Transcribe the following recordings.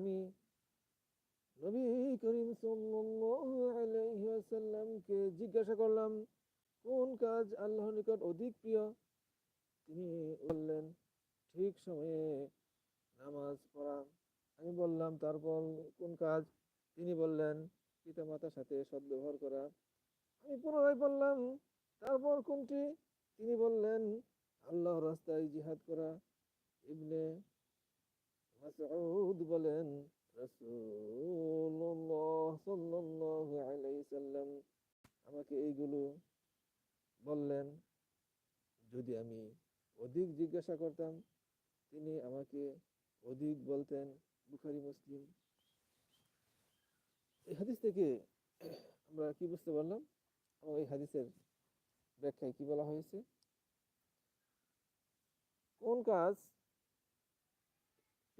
আমি নবী করিম সাল্লাল্লাহু আলাইহি ওয়াসাল্লামকে জিজ্ঞাসা করলাম, কোন কাজ আল্লাহর নিকট অধিক প্রিয়? তিনি বললেন, ঠিক সময়ে নামাজ পড়া। আমি বললাম, তারপর কোন কাজ? তিনি বললেন পিতা মাতার সাথে সদ্ব্যবহার করা। আমি পুনরায় বললাম, তারপর কোনটি? তিনি বললেন, আল্লাহর রাস্তায় জিহাদ করা। ইবনে মাসউদ বলেন, রাসূলুল্লাহ সাল্লাল্লাহু আলাইহি সাল্লাম আমাকে এইগুলো বললেন। যদি আমি অধিক জিজ্ঞাসা করতাম, তিনি আমাকে অধিক বলতেন বুখারি, মুসলিম। এই হাদিস থেকে আমরা কি বুঝতে পারলাম? এবং এই হাদিসের ব্যাখ্যায় কি বলা হয়েছে? কোন কাজ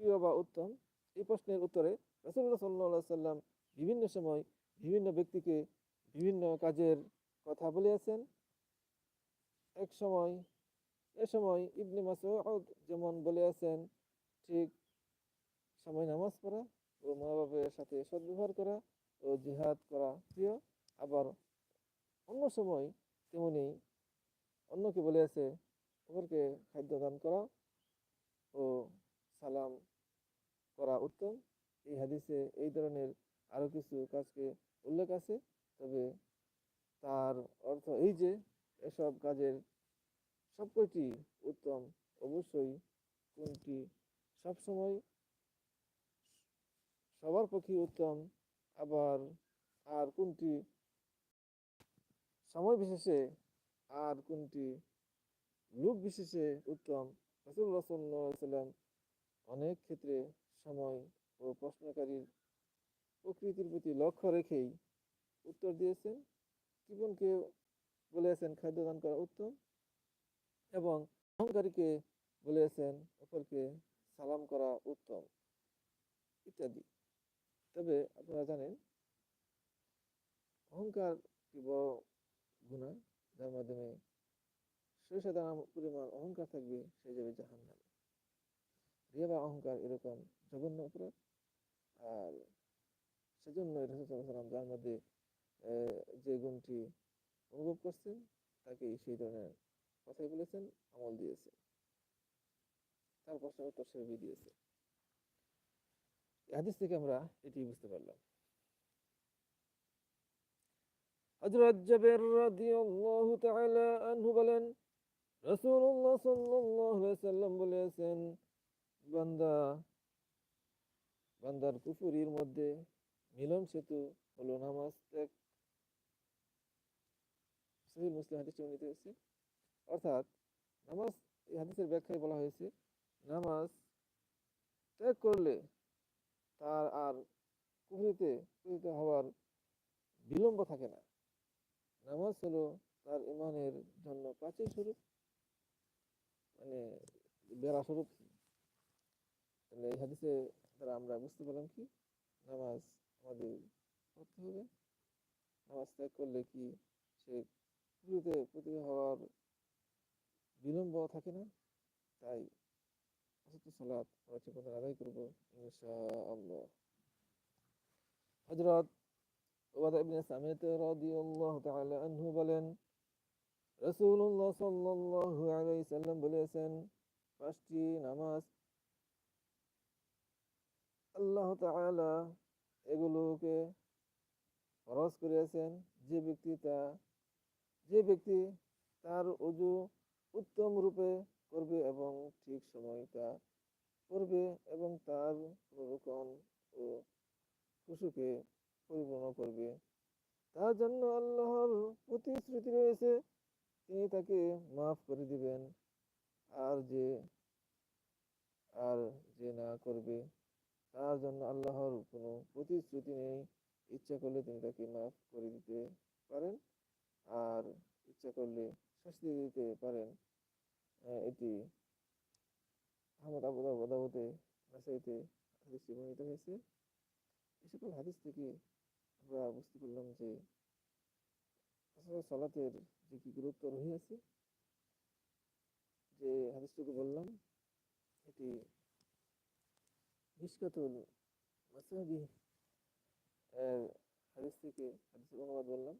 প্রিয় বা উত্তম, এই প্রশ্নের উত্তরে রাসুল্লাহ সাল্লাহ সাল্লাম বিভিন্ন সময় বিভিন্ন ব্যক্তিকে বিভিন্ন কাজের কথা বলিয়াছেন। এক সময়, এ সময় ইবনে মাসউদ যেমন বলিয়াছেন, ঠিক সময় নামাজ পড়া ও মা বাবার সাথে সদ্ব্যবহার করা ও জিহাদ করা প্রিয়। আবার অন্য সময় তেমনি অন্যকে বলিয়াছে অপরকে খাদ্য দান করা ও সালাম করা উত্তম। এই হাদিসে এই ধরনের আরও কিছু কাজকে উল্লেখ আছে, তবে তার অর্থ এই যে এসব কাজের সবকটি উত্তম অবশ্যই কোনটি সবসময় সবার পক্ষে উত্তম, আবার আর কোনটি সময় বিশেষে আর কোনটি লোক বিশেষে উত্তম। রাসুল্লাহ সাল্লাম অনেক ক্ষেত্রে সময় ও প্রশ্নকারীর প্রকৃতির প্রতি লক্ষ্য রেখেই উত্তর দিয়েছেন। জীবনকে বলেছেন খাদ্যদান করা উত্তম এবং অহংকারীকে বলেছেন অপরকে সালাম করা উত্তম ইত্যাদি। তবে আপনারা জানেন, অহংকার কি বড় গুণা যার মাধ্যমে সরিষাদানা পরিমাণ অহংকার থাকবে সে যাবে জাহান নামে রিয়া বা অহংকার এরকম জঘন্য অপরাধ আর সেজন্য রসুলাম যার মধ্যে যে গুণটি অনুভব করছেন, তাকে সেই ধরনের কথাই বলেছেন, আমল দিয়েছে। তার প্রশ্নের উত্তর সে দিয়েছে। হাদিস থেকে আমরা এটি বুঝতে পারলাম। জাবের রাদিয়াল্লাহু তাআলা আনহু বলেন, রাসূলুল্লাহ সাল্লাল্লাহু আলাইহি বলেছেন বান্দা, বান্দার কুফুরির মধ্যে মিলন সেতু হলো নামাজ ত্যাগ। সহিহ মুসলিম হাদিস বর্ণিত হয়েছে। অর্থাৎ নামাজ, এই হাদিসের ব্যাখ্যায় বলা হয়েছে, নামাজ ত্যাগ করলে তার আর কুফরিতে পতিত হওয়ার বিলম্ব থাকে না। নামাজ হলো তার ইমানের জন্য প্রাচীন স্বরূপ মানে বেড়া স্বরূপ। তাহলে এই হাদিসে দ্বারা আমরা বুঝতে পারলাম কি? নামাজ আমাদের পড়তে হবে। নামাজ ত্যাগ করলে কি সে কুফরিতে পতিত হওয়ার বিলম্ব থাকে না? তাই সালাত আমরা ঠিক আদায় করব, ইনশাআল্লাহ। হজরত ওবাদা ইবনে সামিত রাদিয়াল্লাহু বলেন, রাসূলুল্লাহ সাল্লাল্লাহু সাল্লাম বলেছেন, পাঁচটি নামাজ আল্লাহ তাআলা এগুলোকে ফরজ করিয়াছেন। যে ব্যক্তি তা, যে ব্যক্তি তার অজু উত্তম রূপে করবে এবং ঠিক সময় তা করবে এবং তার রোকন ও খুশুকে পরিপূর্ণ করবে। তার জন্য আল্লাহর প্রতিশ্রুতি রয়েছে, তিনি তাকে মাফ করে দিবেন। আর যে আর যে না করবে। তার জন্য আল্লাহর কোনো প্রতিশ্রুতি নেই। ইচ্ছা করলে তিনি তাকে মাফ করে দিতে পারেন আর ইচ্ছা করলে শাস্তি দিতে পারেন। এটি আহমদ আবু দাবুদে নাসাইতে হাদিসটি বর্ণিত হয়েছে। এই সকল হাদিস থেকে আমরা বুঝতে পারলাম যে সলাতের যে কি গুরুত্ব রহিয়াছে, যে হাদিসটুকু বললাম, এটি মিসকাতুল মাসাবি এর হাদিস থেকে হাদিসের অনুবাদ বললাম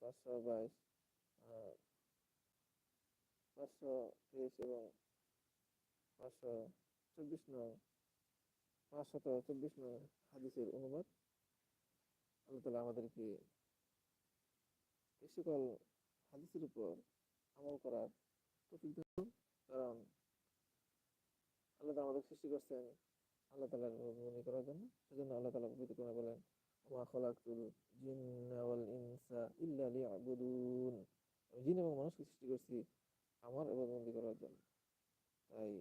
পাঁচশো বাইশ পাঁচশো তেইশ এবং পাঁচশো চব্বিশ নং পাঁচশত চব্বিশ নং হাদিসের অনুবাদ আল্লাহ তালা আমাদেরকে এই সকল হাদিসের উপর আমল করার করুন। কারণ আল্লাহ আমাদের সৃষ্টি করছেন আল্লাহ তালার মনে করার জন্য। সেজন্য আল্লাহ তালা পবিত্র করে বলেন, ওমা খলাকুল জিন্না ওয়াল ইনসা ইল্লা লিয়াবুদুন। আমি জিন এবং মানুষকে সৃষ্টি করছি আমার ইবাদতবন্দি করার জন্য। তাই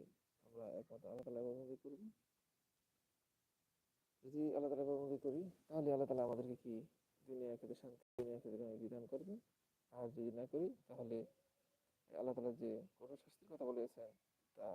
আমরা একমাত্র আল্লাহ তালা ইবাদতবন্দি করব। যদি আল্লাহ তালা ইবাদতবন্দি করি, তাহলে আল্লাহ তালা আমাদেরকে কি দুনিয়া ক্ষেত্রে শান্তি, দুনিয়া ক্ষেত্রে বিধান করবেন আর যদি না করি, তাহলে আল্লাহ তালা যে কঠোর শাস্তির কথা বলেছেন, তা